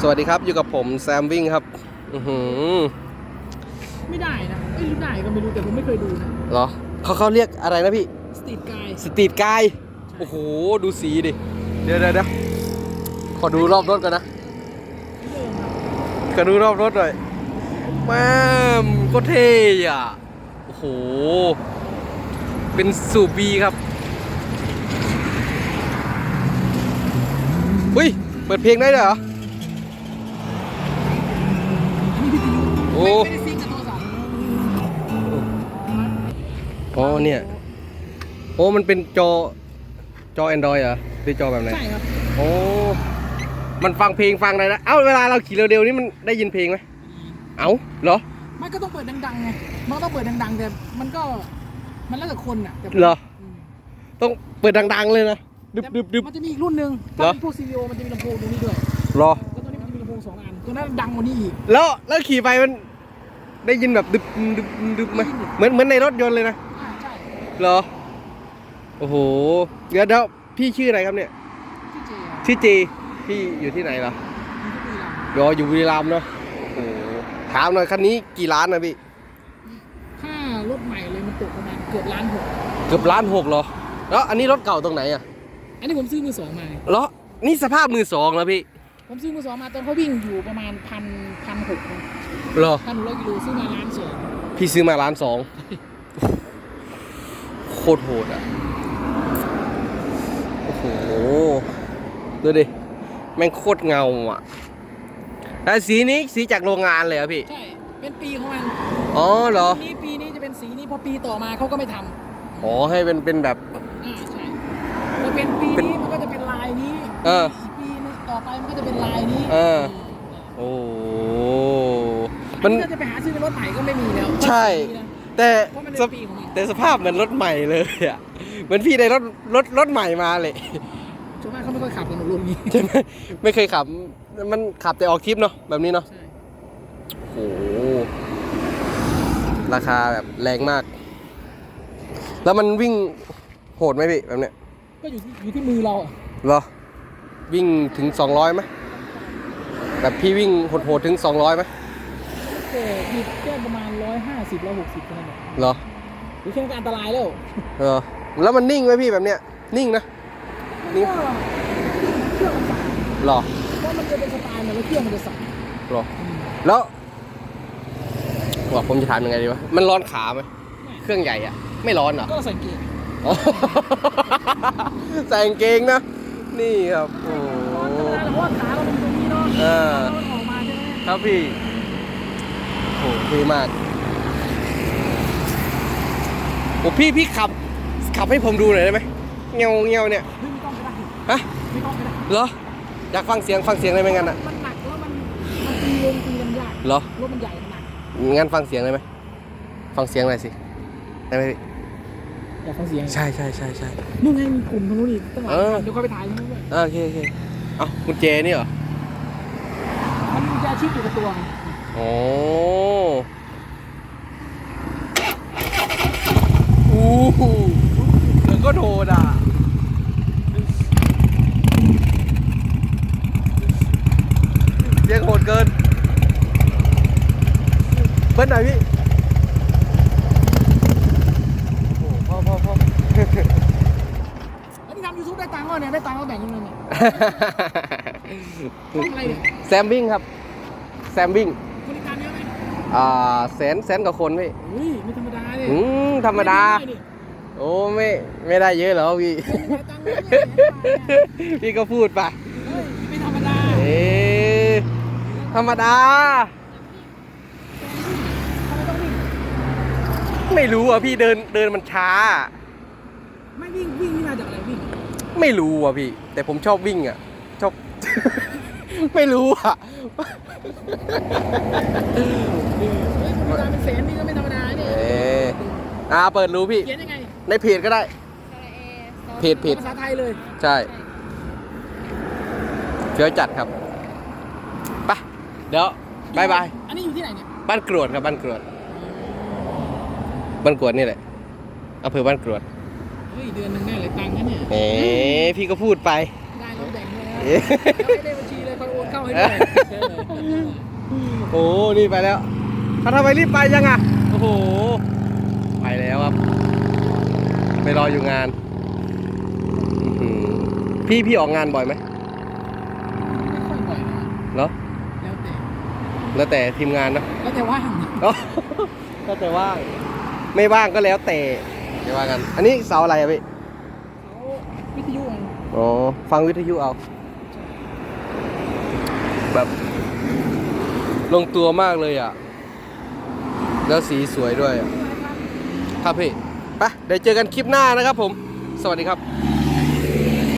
สวัสดีครับอยู่กับผมแซมวิ่งครับ อือหือไม่ได้นะไม่รู้ได้ก็ไม่รู้แต่ผมไม่เคยดูนะเหรอเขาเขาเรียกอะไรนะพี่ สตรีทกายสตรีทกายโอ้โห ดูสีดิ เดี๋ยวเดี๋ยวเดี๋ยวขอดูรอบรถก่อนนะเดิมครับขอดูรอบรถหน่อยแม่มก็เท่อะโอ้โห เป็นสูบบีครับอุ้ย เปิดเพลงได้ด้วยเหรอโอ้ เนี่ย โอ้มันเป็นจอจอ Android เหรอหรือจอแบบไหนใช่ครับโอ้มันฟังเพลงฟังอะไรนะเอ้าเวลาเราขี่เร็วๆนี่มันได้ยินเพลงไหมเอ้าเหรอไม่ก็ต้องเปิดดังๆไงมันก็ต้องเปิดดังๆแต่มันก็มันแล้วแต่คนอะแต่เหรออืมต้องเปิดดังๆเลยนะดึบแต่ดึบดึบ มันจะมีอีกรุ่นหนึ่งเหรอถ้าเป็นพวก CVO มันจะมีลำโพงตรงนี้ด้วยเหรอ แล้วตัวนี้มันจะมีลำโพงสองอันตัวนั้นดังกว่านี้อีก แล้วแล้วขี่ไปมันได้ยินแบบดึบดึบดึบไหมเหมือนเหมือนในรถยนต์เลยนะ อ่าใช่ เหรอ โอ้โหเดี๋ยวเดี๋ยวพี่ชื่ออะไรครับเนี่ย ที่เจอะชื่อเจพี่อยู่ที่ไหนเหรอมันก็มีลรออยู่บุรีรัมย์เนาะ โอ้โห ถามหน่อยคันนี้กี่ล้านนะพี่ำถ้ารถใหม่เลยมันตกประมาณเกือบล้านหกเกือบล้านหกเหรอ แล้วอันนี้รถเก่าตรงไหนอะอันนี้ผมซื้อมือสองมา เหรอ นี่สภาพมือสองแล้วพี่ ผมซื้อมือสองมาตอนเขาวิ่งอยู่ประมาณพันพันหกเหรอ พันหกร้อยกิโลซื้อมาล้านสองพี่ซื้อมาล้านสอง โคตรโหดอะ โอ้โห ดูดิ แม่งโคตรเงาอะแล้วสีนี้สีจากโรงงานเลยเหรอะพี่ ใช่ เป็นปีของมันอ๋อเหรอ ปีนี้ปีนี้จะเป็นสีนี้พอปีต่อมาเขาก็ไม่ทำอ๋อให้เป็นเป็นแบบ อ่าใช่พอเป็นปีเป็นนี้มันก็จะเป็นลายนี้เออ กปีนึงต่อไปมันก็จะเป็นลายนี้เออมโอ้โหมัมัน นก็จะไปหาซื้อในรถใหม่ก็ไม่มีแล้วใช่สีนี้นะ แต่เพราะมันสเป็นปีของมันแต่สภาพเหมือนรถใหม่เลยอะเหมือนพี่ได้รถรถรถใหม่มาเลยชาวบ้านเขาไม่ค่อยขับกันหรอกรุ่นนี้ใช่ไหมไม่เคยขับ มันขับแต่ออกทริปเนาะแบบนี้เนาะใช่โอ้โหราคาแบบแรงมาก แล้วมันวิ่งโหดไหมพี่แบบเนี้ยก็อยู่ที่อยู่ที่มือเราอะเหรอวิ่งถึง 200ไหมแบบพี่วิ่งโหดๆถึง 200ไหมก็มีแค่ประมาณร้อยห้า สิบร้อยหกสิบเท่านั้นแหละเหรอหรือแค่นั้นก็อันตรายแล้วเหรอแล้วมันนิ่งไหมพี่แบบเนี้ยนิ่งนะ นี่ ก็เครื่องมันสั่นเหรอเพราะมันจะเป็นสไตล์มันแล้วเครื่องมันจะสั่นเหรอแล้วบอกผมจะถามยังไงดีวะมันร้อนขาไหมเครื่องใหญ่อะไม่ร้อนเหรอ ก็สังเกตอ๋อ ใส่กางเกงนะ นี่ครับโอ้ร้อนโหธรรมดาแต่ว่าขาเราเป็นตรงนี้เนาะเออแล้วมันออกมาใช่ไหมครับพี่โอ้โหเท่มาก โอ้พี่พี่ขับ ขับให้ผมดูหน่อยได้ไหมเงี้ยวเงี้ยวเนี่ยเฮ้ยไม่ต้องไปได้ฮะไม่ต้องไปได้เหรออยากฟังเสียงฟังเสียงได้ไหมงั้นอะมันหนักแล้วมันมันตีลงตีลำยากเหรอรถมันใหญ่มันหนักงั้นฟังเสียงได้ไหมฟังเสียงหน่อยสิได้ไหมพี่อยากฟังเสียงใช่ใช่ใช่ใช่นู่นไงมีกลุ่มตรงนู้นอีกตั้งหลายเออคันเดี๋ยวค่อยไปถ่ายตรงนู้นด้วยอ่าโอเคโอเคเอ้ากุญแจนี่เหรอมันมียาชิปอยู่กับตัวอ๋ออู้หูแล้วก็โดนอะ เสียงโหดเกิน เบิ้ลหน่อยพี่โอ้พอพอพอแล้วนี่ทำยูทูบได้ตังค์ก็เนี่ยได้ตังค์ก็แบ่งกันเลยเนี่ยช่องอะไรเนี่ยแซมวิ่งครับ แซมวิ่งคนติดตามเยอะไหมอ่าแสนแสนกว่าคนพี่อุ้ยไม่ธรรมดาเลยอืมธรรมดาไไโอ้ไม่ไม่ได้เยอะหรอกพี่ได้ดิได้ตังค์เยอะเลยเนี่ยพี่ก็พูดไป เฮ้ยไม่ธรรมดา เอ๊ะ ธรรมดาทำไมต้องวิ่งไม่รู้อะพี่เดินเดินมันช้า ไม่วิ่งวิ่งนี่มาจากอะไรวิ่ง ไม่รู้อะพี่ แต่ผมชอบวิ่งอะ ชอบ ไม่รู้อะเฮ้ยคนติดตามเป็นแสนนี่ก็ไม่ธรรมดาเนี่ยเอ๊ะอ่าเปิดรู้พี่ เขียนยังไงในเพจก็ได้ เพจเพจภาษาไทยเลย ใช่เฟี้ยวจัดครับไป เดี๋ยวบายบายอันนี้อยู่ที่ไหนเนี่ยบ้านกรวดครับบ้านกรวด บ้านกรวดนี่แหละอำเภอบ้านกรวดเฮ้ยเดือนหนึงได้หลายตังค์นะเนี่ยเอ๊ะพี่ก็พูดไป ได้แล้วแบ่งด้วยนะเอ๊ะแล้วให้เลขบัญชีเลยคอยโอนเข้าให้ไปด้วยโอ้นี่ไปแล้วเขาทำไมรีบไปยังอะโอ้โหไปแล้วครับ ไปรออยู่งานอื้อหือพี่พี่ออกงานบ่อยไหมไม่ค่อยบ่อยนะเหรอแล้วแต่ แล้วแต่ทีมงานเนอะแล้วแต่ว่างอ๋อก็แต่ว่าง ไม่ว่างก็แล้วแต่ไม่ว่ากัน อันนี้เสาอะไรอะพี่ เขาวิทยุไงอ๋อ ฟังวิทยุเอา แบบ ลงตัวมากเลยอะ แล้วสีสวยด้วยอะครับพี่ไปเดี๋ยวเจอกันคลิปหน้านะครับผม สวัสดีครับ